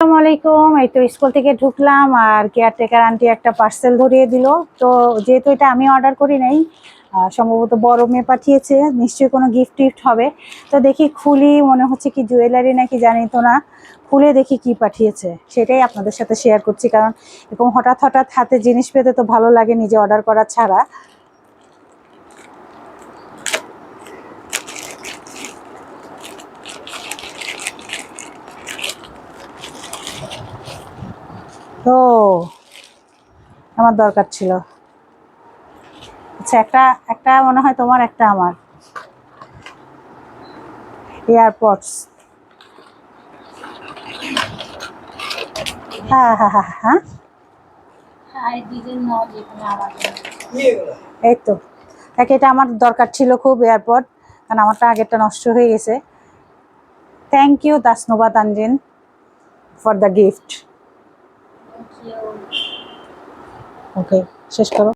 আসসালামু আলাইকুম। এই তো স্কুল থেকে ঢুকলাম আর কেয়ারটেকার আন্টি একটা পার্সেল ধরিয়ে দিল। তো যেহেতু এটা আমি অর্ডার করি নাই সম্ভবত বড় মেয়ে পাঠিয়েছে, নিশ্চয়ই কোনো গিফট টিফট হবে। তো দেখি খুলি, মনে হচ্ছে কি জুয়েলারি নাকি জানি তো না। খুলে দেখি কি পাঠিয়েছে। সেটাই আপনাদের সাথে শেয়ার করছি, কারণ এরকম হঠাৎ হঠাৎ হাতে জিনিস পেতে তো ভালো লাগে নিজে অর্ডার করা ছাড়া। তো আমার দরকার ছিল। আচ্ছা একটা একটা মনে হয় তোমার একটা আমার। এয়ারপডস হ্যাঁ হ্যাঁ হ্যাঁ হ্যাঁ। এই তো। তাকে এটা আমার দরকার ছিল খুব এয়ারপড কারণ আমারটা আগেরটা নষ্ট হয়ে গেছে। Thank you Tasnuba Tanzin for the gift ওকে শেষ করো